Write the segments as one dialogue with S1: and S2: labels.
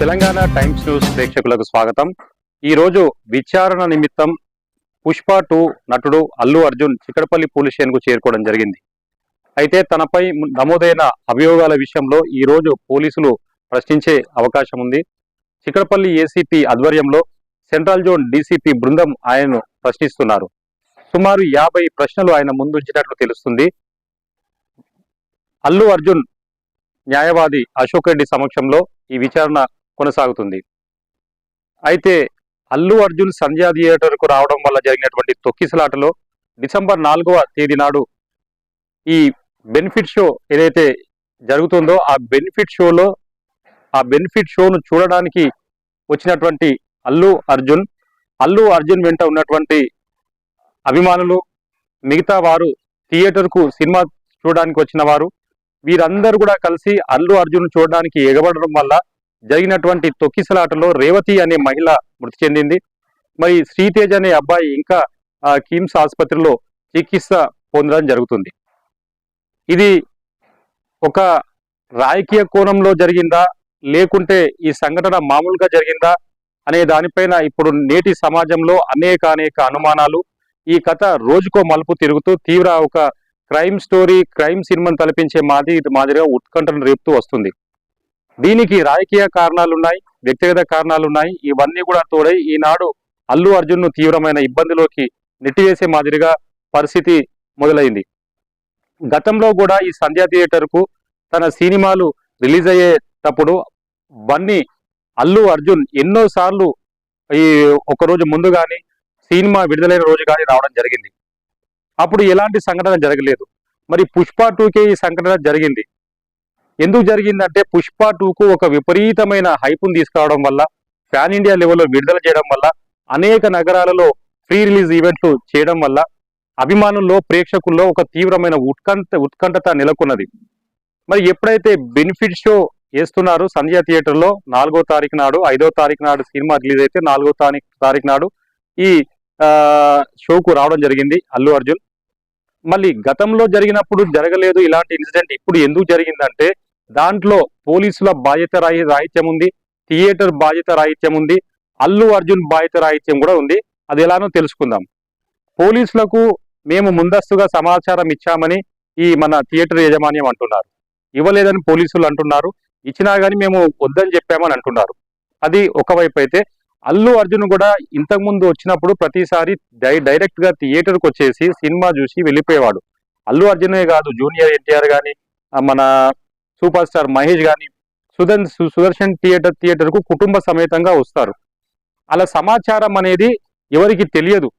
S1: Telangana times news ప్రేక్షకులకు స్వాగతం. ఈ రోజు విచారణ నిమిత్తం పుష్ప టూ నటుడు అల్లు అర్జున్ చిక్కడపల్లి పోలీస్ స్టేషన్కు చేరుకోవడం జరిగింది. అయితే తనపై నమోదైన అభియోగాల విషయంలో ఈ రోజు పోలీసులు ప్రశ్నించే అవకాశం ఉంది. చిక్కడపల్లి ఏసీపీ ఆధ్వర్యంలో సెంట్రల్ జోన్ డీసీపీ బృందం ఆయనను ప్రశ్నిస్తున్నారు. సుమారు యాభై ప్రశ్నలు ఆయన ముందుంచినట్లు తెలుస్తుంది. అల్లు అర్జున్ న్యాయవాది అశోక్ రెడ్డి సమక్షంలో ఈ విచారణ కొనసాగుతుంది. అయితే అల్లు అర్జున్ సంధ్యా థియేటర్కు రావడం వల్ల జరిగినటువంటి తొక్కిసలాటలో డిసెంబర్ నాలుగవ తేదీ నాడు ఈ బెనిఫిట్ షో ఏదైతే జరుగుతుందో ఆ బెనిఫిట్ షోలో ఆ బెనిఫిట్ షోను చూడడానికి వచ్చినటువంటి అల్లు అర్జున్ అల్లు అర్జున్ వెంట ఉన్నటువంటి అభిమానులు మిగతా వారు థియేటర్కు సినిమా చూడడానికి వచ్చిన వారు వీరందరూ కూడా కలిసి అల్లు అర్జున్ చూడడానికి ఎగబడడం వల్ల జరిగినటువంటి తొక్కిసలాటలో రేవతి అనే మహిళ మృతి చెందింది. మరి శ్రీతేజ్ అనే అబ్బాయి ఇంకా కిమ్స్ ఆసుపత్రిలో చికిత్స పొందడం జరుగుతుంది. ఇది ఒక రాజకీయ కోణంలో జరిగిందా? లేకుంటే ఈ సంఘటన మామూలుగా జరిగిందా? అనే దానిపైన ఇప్పుడు నేటి సమాజంలో అనేక అనేక అనుమానాలు. ఈ కథ రోజుకో మలుపు తిరుగుతూ తీవ్ర ఒక క్రైమ్ స్టోరీ క్రైమ్ సినిమాను తలపించే మాది మాదిరిగా ఉత్కంఠను రేపుతూ వస్తుంది. దీనికి రాజకీయ కారణాలు ఉన్నాయి వ్యక్తిగత కారణాలు ఉన్నాయి ఇవన్నీ కూడా తోడై ఈనాడు అల్లు అర్జున్ను తీవ్రమైన ఇబ్బందిలోకి నెట్టివేసే మాదిరిగా పరిస్థితి మొదలైంది. గతంలో కూడా ఈ సంధ్యా థియేటర్కు తన సినిమాలు రిలీజ్ అయ్యేటప్పుడు బన్నీ అల్లు అర్జున్ ఎన్నోసార్లు ఈ ఒకరోజు ముందు కానీ సినిమా విడుదలైన రోజు కానీ రావడం జరిగింది. అప్పుడు ఎలాంటి సంఘటన జరగలేదు. మరి పుష్ప టూకే ఈ సంఘటన జరిగింది. ఎందుకు జరిగిందంటే పుష్ప టూకు ఒక విపరీతమైన హైపును తీసుకురావడం వల్ల ఫ్యాన్ ఇండియా లెవెల్లో విడుదల చేయడం వల్ల అనేక నగరాలలో ఫ్రీ రిలీజ్ ఈవెంట్లు చేయడం వల్ల అభిమానుల్లో ప్రేక్షకుల్లో ఒక తీవ్రమైన ఉత్కంఠ ఉత్కంఠత నెలకొన్నది. మరి ఎప్పుడైతే బెనిఫిట్ షో వేస్తున్నారు సంధ్యా థియేటర్లో నాలుగో తారీఖు నాడు ఐదో తారీఖు నాడు సినిమా రిలీజ్ అయితే నాలుగో తారీఖు తారీఖు నాడు ఈ షోకు రావడం జరిగింది అల్లు అర్జున్. మళ్ళీ గతంలో జరిగినప్పుడు జరగలేదు ఇలాంటి ఇన్సిడెంట్ ఇప్పుడు ఎందుకు జరిగిందంటే దాంట్లో పోలీసుల బాధ్యత రాయి రాహిత్యం ఉంది థియేటర్ బాధ్యత రాహిత్యం ఉంది అల్లు అర్జున్ బాధ్యత రాహిత్యం కూడా ఉంది. అది ఎలానో తెలుసుకుందాం. పోలీసులకు మేము ముందస్తుగా సమాచారం ఇచ్చామని ఈ మన థియేటర్ యాజమాన్యం అంటున్నారు. ఇవ్వలేదని పోలీసులు అంటున్నారు. ఇచ్చినా కానీ మేము వద్దని చెప్పామని అంటున్నారు. అది ఒకవైపు అయితే అల్లు అర్జున్ కూడా ఇంతకుముందు వచ్చినప్పుడు ప్రతిసారి డై డైరెక్ట్గా థియేటర్కి వచ్చేసి సినిమా చూసి వెళ్ళిపోయేవాడు. అల్లు అర్జునే కాదు జూనియర్ ఎన్టీఆర్ కానీ మన సూపర్ స్టార్ మహేష్ కానీ సుదన్ సు- సుదర్శన్ థియేటర్ థియేటర్కు కుటుంబ సమేతంగా వస్తారు. అలా సమాచారం అనేది ఎవరికి తెలియదు.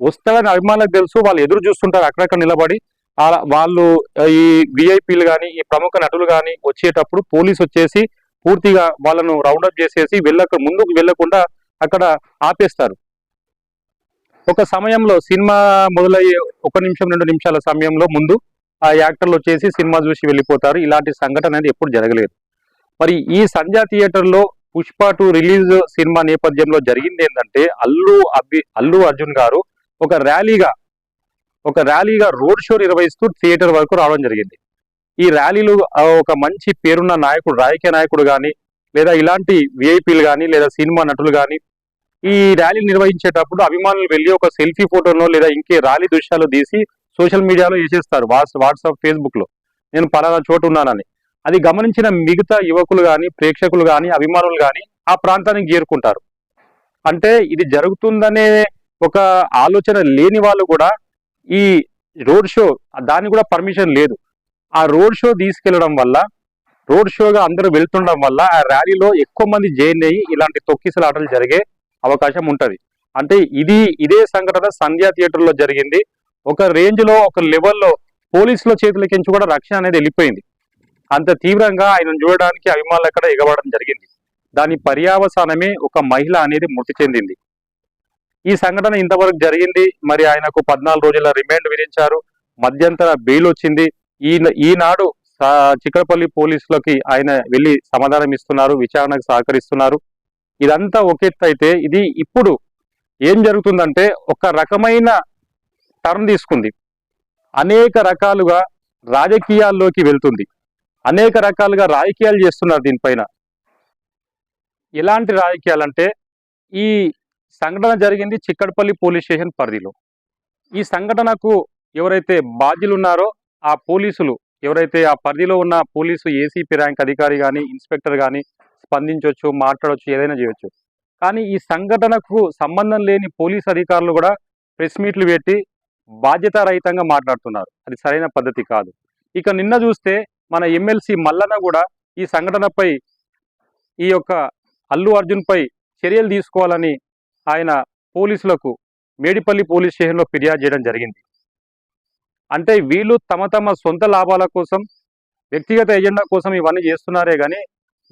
S1: వస్తారని అభిమానులకు తెలుసు వాళ్ళు ఎదురు చూస్తుంటారు అక్కడక్కడ నిలబడి. వాళ్ళు ఈ విఐపీలు కానీ ఈ ప్రముఖ నటులు కానీ వచ్చేటప్పుడు పోలీసు వచ్చేసి పూర్తిగా వాళ్ళను రౌండప్ చేసేసి వెళ్ళక ముందుకు వెళ్ళకుండా అక్కడ ఆపేస్తారు. ఒక సమయంలో సినిమా మొదలయ్యే ఒక నిమిషం రెండు నిమిషాల సమయంలో ముందు ఆ యాక్టర్లు వచ్చేసి సినిమా చూసి వెళ్ళిపోతారు. ఇలాంటి సంఘటన అనేది ఎప్పుడు జరగలేదు. మరి ఈ సంధ్యా థియేటర్లో పుష్ప టూ రిలీజ్ సినిమా నేపథ్యంలో జరిగింది ఏంటంటే అల్లు అభి అల్లు అర్జున్ గారు ఒక ర్యాలీగా ఒక ర్యాలీగా రోడ్ షో నిర్వహిస్తూ థియేటర్ వరకు రావడం జరిగింది. ఈ ర్యాలీలు ఒక మంచి పేరున్న నాయకుడు రాజకీయ నాయకుడు కానీ లేదా ఇలాంటి విఐపీలు కానీ లేదా సినిమా నటులు కానీ ఈ ర్యాలీ నిర్వహించేటప్పుడు అభిమానులు వెళ్ళి ఒక సెల్ఫీ ఫోటోనో లేదా ఇంకే ర్యాలీ దృశ్యాలు తీసి సోషల్ మీడియాలో వేసేస్తారు. వాట్స్ వాట్సాప్ ఫేస్బుక్లో. నేను పలానా చోటు ఉన్నానని. అది గమనించిన మిగతా యువకులు కానీ ప్రేక్షకులు కానీ అభిమానులు కానీ ఆ ప్రాంతానికి చేరుకుంటారు. అంటే ఇది జరుగుతుందనే ఒక ఆలోచన లేని వాళ్ళు కూడా ఈ రోడ్ షో దానికి కూడా పర్మిషన్ లేదు. ఆ రోడ్ షో తీసుకెళ్ళడం వల్ల రోడ్ షోగా అందరూ వెళ్తుండడం వల్ల ఆ ర్యాలీలో ఎక్కువ మంది జాయిన్ అయ్యి ఇలాంటి తొక్కిసలాటలు జరిగే అవకాశం ఉంటుంది. అంటే ఇది ఇదే సంఘటన సంధ్యా థియేటర్లో జరిగింది. ఒక రేంజ్లో ఒక లెవెల్లో పోలీసుల చేతులకించి కూడా రక్షణ అనేది వెళ్ళిపోయింది. అంత తీవ్రంగా ఆయనను చూడడానికి అభిమానులు అక్కడ ఎగబడడం జరిగింది. దాని పర్యావసానమే ఒక మహిళ అనేది మృతి చెందింది. ఈ సంఘటన ఇంతవరకు జరిగింది. మరి ఆయనకు పద్నాలుగు రోజుల రిమాండ్ విధించారు. మధ్యంతర బెయిల్ వచ్చింది. ఈ ఈనాడు చిక్కడపల్లి పోలీసులకి ఆయన వెళ్ళి సమాధానం ఇస్తున్నారు. విచారణకు సహకరిస్తున్నారు. ఇదంతా ఒకెత్తు అయితే ఇది ఇప్పుడు ఏం జరుగుతుందంటే ఒక రకమైన టర్న్ తీసుకుంది. అనేక రకాలుగా రాజకీయాల్లోకి వెళ్తుంది. అనేక రకాలుగా రాజకీయాలు చేస్తున్నారు దీనిపైన. ఎలాంటి రాజకీయాలంటే ఈ సంఘటన జరిగింది చిక్కడపల్లి పోలీస్ స్టేషన్ పరిధిలో. ఈ సంఘటనకు ఎవరైతే బాధ్యులు ఉన్నారో ఆ పోలీసులు ఎవరైతే ఆ పరిధిలో ఉన్న పోలీసు ఏసీపీ ర్యాంక్ అధికారి కానీ ఇన్స్పెక్టర్ కానీ స్పందించవచ్చు మాట్లాడవచ్చు ఏదైనా చేయొచ్చు. కానీ ఈ సంఘటనకు సంబంధం లేని పోలీస్ అధికారులు కూడా ప్రెస్ మీట్లు పెట్టి బాధ్యతారహితంగా మాట్లాడుతున్నారు. అది సరైన పద్ధతి కాదు. ఇక నిన్న చూస్తే మన ఎమ్మెల్సీ మల్లన్న కూడా ఈ సంఘటనపై ఈ యొక్క అల్లు అర్జున్పై చర్యలు తీసుకోవాలని ఆయన పోలీసులకు మేడిపల్లి పోలీస్ స్టేషన్లో ఫిర్యాదు చేయడం జరిగింది. అంటే వీళ్ళు తమ తమ సొంత లాభాల కోసం వ్యక్తిగత ఎజెండా కోసం ఇవన్నీ చేస్తున్నారే కానీ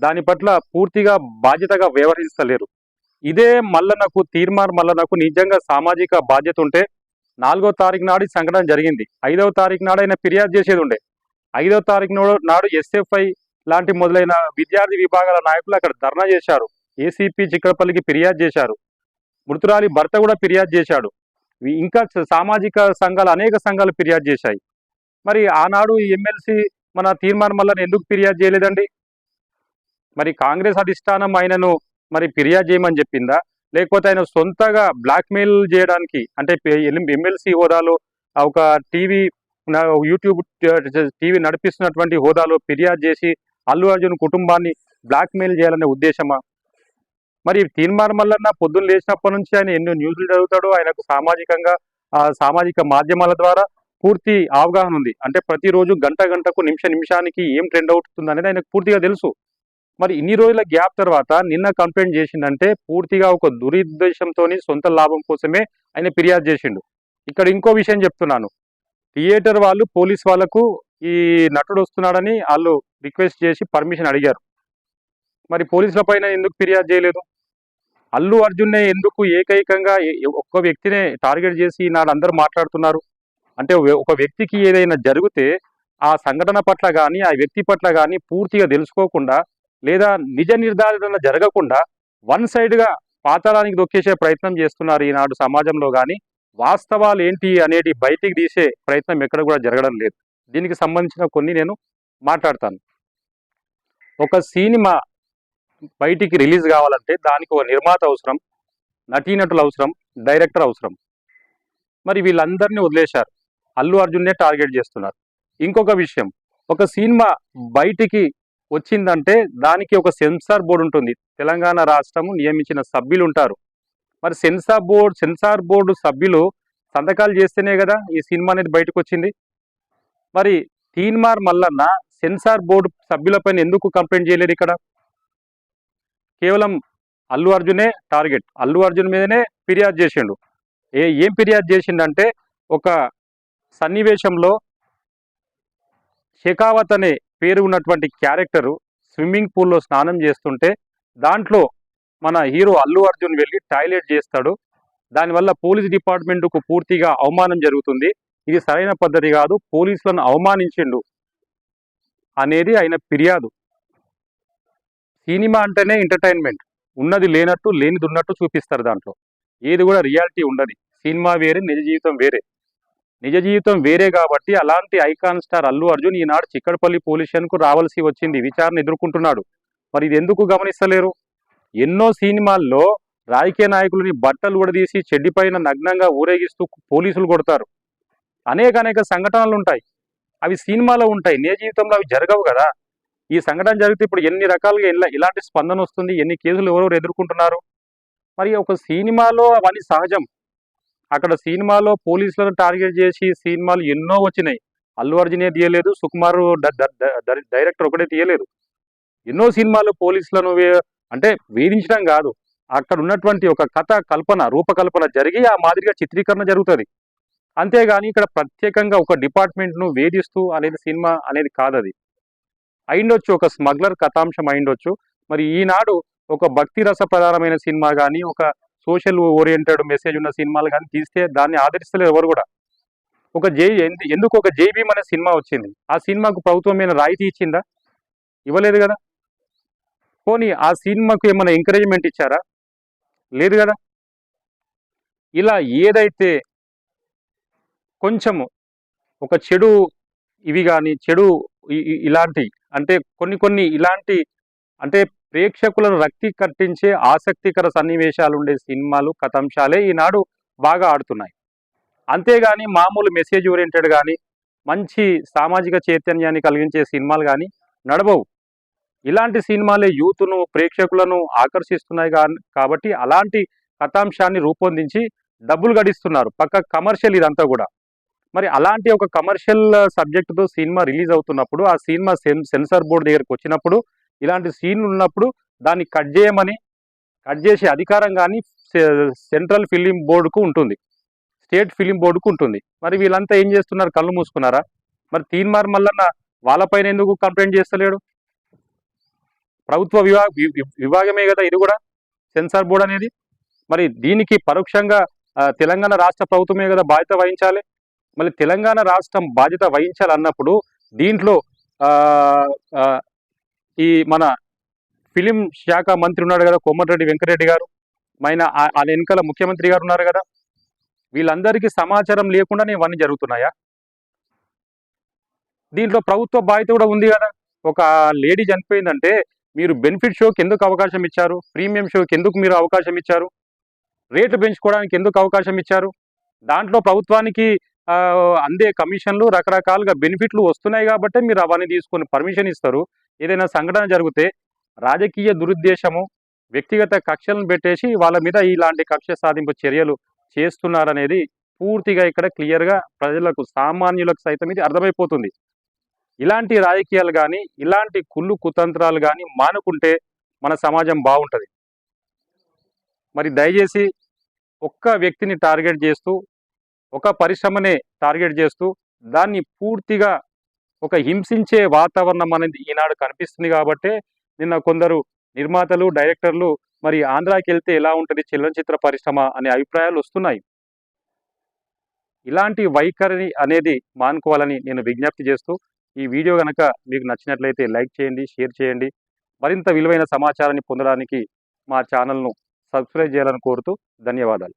S1: దాని పట్ల పూర్తిగా బాధ్యతగా వ్యవహరిస్తలేరు. ఇదే మల్లనకు తీర్మార్ మల్లనకు నిజంగా సామాజిక బాధ్యత ఉంటే నాలుగో తారీఖు నాడు ఈ సంఘటన జరిగింది. ఐదవ తారీఖు నాడు ఆయన ఫిర్యాదు చేసేది ఉండే ఐదవ తారీఖు నాడు నాడు ఎస్ఎఫ్ఐ లాంటి మొదలైన విద్యార్థి విభాగాల నాయకులు అక్కడ ధర్నా చేశారు. ఏసీపీ చిక్కడపల్లికి ఫిర్యాదు చేశారు. మృతురాలి భర్త కూడా ఫిర్యాదు చేశాడు. ఇంకా సామాజిక సంఘాలు అనేక సంఘాలు ఫిర్యాదు చేశాయి. మరి ఆనాడు ఎమ్మెల్సీ మన తీర్మానం వల్ల ఎందుకు ఫిర్యాదు చేయలేదండి? మరి కాంగ్రెస్ అధిష్టానం ఆయనను మరి ఫిర్యాదు చేయమని చెప్పిందా? లేకపోతే ఆయన సొంతగా బ్లాక్మెయిల్ చేయడానికి అంటే ఎమ్మెల్సీ హోదాలో ఒక టీవీ యూట్యూబ్ టీవీ నడిపిస్తున్నటువంటి హోదాలో ఫిర్యాదు చేసి అల్లు అర్జున్ కుటుంబాన్ని బ్లాక్మెయిల్ చేయాలనే ఉద్దేశమా? మరి తీర్మానం మల్లన్న పొద్దున్న లేచినప్పటి నుంచి ఆయన ఎన్నో న్యూస్లు చదువుతాడు. ఆయనకు సామాజికంగా ఆ సామాజిక మాధ్యమాల ద్వారా పూర్తి అవగాహన ఉంది. అంటే ప్రతిరోజు గంట గంటకు నిమిష నిమిషానికి ఏం ట్రెండ్ అవుతుంది అనేది ఆయనకు పూర్తిగా తెలుసు. మరి ఇన్ని రోజుల గ్యాప్ తర్వాత నిన్న కంప్లైంట్ చేసిందంటే పూర్తిగా ఒక దురుద్దేశంతో సొంత లాభం కోసమే ఆయన ఫిర్యాదు చేసిండు. ఇక్కడ ఇంకో విషయం చెప్తున్నాను. థియేటర్ వాళ్ళు పోలీస్ వాళ్ళకు ఈ నటుడు వస్తున్నాడని వాళ్ళు రిక్వెస్ట్ చేసి పర్మిషన్ అడిగారు. మరి పోలీసుల పైన ఎందుకు ఫిర్యాదు చేయలేదు? అల్లు అర్జున్నే ఎందుకు ఏకైకంగా ఒక్క వ్యక్తినే టార్గెట్ చేసి నాడు అందరూ మాట్లాడుతున్నారు? అంటే ఒక వ్యక్తికి ఏదైనా జరిగితే ఆ సంఘటన పట్ల కానీ ఆ వ్యక్తి పట్ల కానీ పూర్తిగా తెలుసుకోకుండా లేదా నిజ నిర్ధారణ జరగకుండా వన్ సైడ్గా పాతాళానికి దొక్కేసే ప్రయత్నం చేస్తున్నారు ఈనాడు సమాజంలో కానీ వాస్తవాలు ఏంటి అనేది బయటికి తీసే ప్రయత్నం ఎక్కడ కూడా జరగడం లేదు. దీనికి సంబంధించిన కొన్ని నేను మాట్లాడతాను. ఒక సినిమా బయటికి రిలీజ్ కావాలంటే దానికి ఒక నిర్మాత అవసరం నటీనటులు అవసరం డైరెక్టర్ అవసరం. మరి వీళ్ళందరినీ వదిలేశారు. అల్లు అర్జున్నే టార్గెట్ చేస్తున్నారు. ఇంకొక విషయం ఒక సినిమా బయటికి వచ్చిందంటే దానికి ఒక సెన్సార్ బోర్డు ఉంటుంది. తెలంగాణ రాష్ట్రం నియమించిన సభ్యులు ఉంటారు. మరి సెన్సార్ బోర్డు సెన్సార్ బోర్డు సభ్యులు సంతకాలు చేస్తేనే కదా ఈ సినిమా అనేది బయటకు వచ్చింది. మరి తీన్మార్ మల్లన్న సెన్సార్ బోర్డు సభ్యులపైన ఎందుకు కంప్లైంట్ చేయలేదు ఇక్కడ? కేవలం అల్లు అర్జునే టార్గెట్. అల్లు అర్జున్ మీదనే ఫిర్యాదు చేసిండు. ఏ ఏం ఫిర్యాదు చేసిండంటే ఒక సన్నివేశంలో షెకావత్ అనే పేరు ఉన్నటువంటి క్యారెక్టరు స్విమ్మింగ్ పూల్లో స్నానం చేస్తుంటే దాంట్లో మన హీరో అల్లు అర్జున్ వెళ్ళి టాయిలెట్ చేస్తాడు. దానివల్ల పోలీస్ డిపార్ట్మెంట్కు పూర్తిగా అవమానం జరుగుతుంది. ఇది సరైన పద్ధతి కాదు. పోలీసులను అవమానించిండు అనేది ఆయన ఫిర్యాదు. సినిమా అంటేనే ఎంటర్టైన్మెంట్. ఉన్నది లేనట్టు లేనిది ఉన్నట్టు చూపిస్తారు దాంట్లో. ఏది కూడా రియాలిటీ ఉండదు. సినిమా వేరే నిజ జీవితం వేరే. నిజ జీవితం వేరే కాబట్టి అలాంటి ఐకాన్ స్టార్ అల్లు అర్జున్ ఈనాడు చిక్కడపల్లి పోలీస్ స్టేషన్కు రావాల్సి వచ్చింది. విచారణ ఎదుర్కొంటున్నాడు. మరి ఇది ఎందుకు గమనిస్తలేరు? ఎన్నో సినిమాల్లో రాజకీయ నాయకులని బట్టలు ఉడదీసి చెడ్డిపైన నగ్నంగా ఊరేగిస్తూ పోలీసులు కొడతారు. అనేక అనేక సంఘటనలు ఉంటాయి. అవి సినిమాలో ఉంటాయి. నిజ జీవితంలో అవి జరగవు కదా. ఈ సంఘటన జరిగితే ఇప్పుడు ఎన్ని రకాలుగా ఇలా ఇలాంటి స్పందన వస్తుంది? ఎన్ని కేసులు ఎవరెవరు ఎదుర్కొంటున్నారు? మరి ఒక సినిమాలో అవన్నీ సహజం. అక్కడ సినిమాలో పోలీసులను టార్గెట్ చేసి సినిమాలు ఎన్నో వచ్చినాయి. అల్లు అర్జునే తీయలేదు సుకుమార్ డైరెక్టర్ ఒకటే తీయలేదు. ఎన్నో సినిమాలు పోలీసులను అంటే వేధించడం కాదు. అక్కడ ఉన్నటువంటి ఒక కథ కల్పన రూపకల్పన జరిగి ఆ మాదిరిగా చిత్రీకరణ జరుగుతుంది. అంతేగాని ఇక్కడ ప్రత్యేకంగా ఒక డిపార్ట్మెంట్ను వేధిస్తూ అనేది సినిమా అనేది కాదు అది అయిండొచ్చు ఒక స్మగ్లర్ కథాంశం అయిండొచ్చు. మరి ఈనాడు ఒక భక్తి రస ప్రధానమైన సినిమా కానీ ఒక సోషల్ ఓరియంటెడ్ మెసేజ్ ఉన్న సినిమాలు కానీ తీస్తే దాన్ని ఆదరిస్తలేదు ఎవరు కూడా. ఒక జై ఎందుకు ఒక జై అనే సినిమా వచ్చింది? ఆ సినిమాకు ప్రభుత్వం ఏమైనా రాయితీ ఇచ్చిందా? ఇవ్వలేదు కదా. పోనీ ఆ సినిమాకు ఏమైనా ఎంకరేజ్మెంట్ ఇచ్చారా? లేదు కదా. ఇలా ఏదైతే కొంచెము ఒక చెడు ఇవి కానీ చెడు ఇలాంటి అంటే కొన్ని కొన్ని ఇలాంటి అంటే ప్రేక్షకులను రక్తి కట్టించే ఆసక్తికర సన్నివేశాలు ఉండే సినిమాలు కథాంశాలే ఈనాడు బాగా ఆడుతున్నాయి. అంతేగాని మామూలు మెసేజ్ ఓరియంటెడ్ కానీ మంచి సామాజిక చైతన్యాన్ని కలిగించే సినిమాలు కానీ నడవవు. ఇలాంటి సినిమాలే యూత్ను ప్రేక్షకులను ఆకర్షిస్తున్నాయి కాబట్టి అలాంటి కథాంశాన్ని రూపొందించి డబ్బులు గడిస్తున్నారు. పక్క కమర్షియల్ ఇదంతా కూడా. మరి అలాంటి ఒక కమర్షియల్ సబ్జెక్టుతో సినిమా రిలీజ్ అవుతున్నప్పుడు ఆ సినిమా సెన్ సెన్సార్ బోర్డు దగ్గరకు వచ్చినప్పుడు ఇలాంటి సీన్లు ఉన్నప్పుడు దాన్ని కట్ చేయమని కట్ చేసే అధికారం కానీ సెంట్రల్ ఫిలిం బోర్డుకు ఉంటుంది. స్టేట్ ఫిలిం బోర్డుకు ఉంటుంది. మరి వీళ్ళంతా ఏం చేస్తున్నారు? కళ్ళు మూసుకున్నారా? మరి తీన్మార్ మల్లన్న వాళ్ళపైన ఎందుకు కంప్లైంట్ చేస్తలేడు? ప్రభుత్వ విభా విభాగమే కదా ఇది కూడా? సెన్సార్ బోర్డు అనేది? మరి దీనికి పరోక్షంగా తెలంగాణ రాష్ట్ర ప్రభుత్వమే కదా బాధ్యత వహించాలి? మళ్ళీ తెలంగాణ రాష్ట్రం బాధ్యత వహించాలన్నప్పుడు దీంట్లో ఈ మన ఫిలిం శాఖ మంత్రి ఉన్నాడు కదా కోమటిరెడ్డి వెంకరెడ్డి గారు. ఆయన ఆ- ఆయన వెనకాల ముఖ్యమంత్రి గారు ఉన్నారు కదా. వీళ్ళందరికీ సమాచారం లేకుండానే ఇవన్నీ జరుగుతున్నాయా? దీంట్లో ప్రభుత్వ బాధ్యత కూడా ఉంది కదా. ఒక లేడీ చనిపోయిందంటే మీరు బెనిఫిట్ షోకి ఎందుకు అవకాశం ఇచ్చారు? ప్రీమియం షోకి ఎందుకు మీరు అవకాశం ఇచ్చారు? రేట్లు పెంచుకోవడానికి ఎందుకు అవకాశం ఇచ్చారు? దాంట్లో ప్రభుత్వానికి అందే కమిషన్లు రకరకాలుగా బెనిఫిట్లు వస్తున్నాయి కాబట్టి మీరు అవన్నీ తీసుకొని పర్మిషన్ ఇస్తారు. ఏదైనా సంఘటన జరిగితే రాజకీయ దురుద్దేశము వ్యక్తిగత కక్షలను పెట్టేసి వాళ్ళ మీద ఇలాంటి కక్ష సాధింపు చర్యలు చేస్తున్నారనేది పూర్తిగా ఇక్కడ క్లియర్గా ప్రజలకు సామాన్యులకు సైతం ఇది అర్థమైపోతుంది. ఇలాంటి రాజకీయాలు కానీ ఇలాంటి కుళ్ళు కుతంత్రాలు కానీ మానుకుంటే మన సమాజం బాగుంటుంది. మరి దయచేసి ఒక్క వ్యక్తిని టార్గెట్ చేస్తూ ఒక పరిశ్రమనే టార్గెట్ చేస్తూ దాన్ని పూర్తిగా ఒక హింసించే వాతావరణం అనేది ఈనాడు కనిపిస్తుంది కాబట్టే నిన్న కొందరు నిర్మాతలు డైరెక్టర్లు మరి ఆంధ్రాకి వెళ్తే ఎలా ఉంటుంది చలనచిత్ర పరిశ్రమ అనే అభిప్రాయాలు వస్తున్నాయి. ఇలాంటి వైఖరి అనేది మానుకోవాలని నేను విజ్ఞప్తి చేస్తూ ఈ వీడియో కనుక మీకు నచ్చినట్లయితే లైక్ చేయండి షేర్ చేయండి. మరింత విలువైన సమాచారాన్ని పొందడానికి మా ఛానల్ను సబ్స్క్రైబ్ చేయాలని కోరుతూ ధన్యవాదాలు.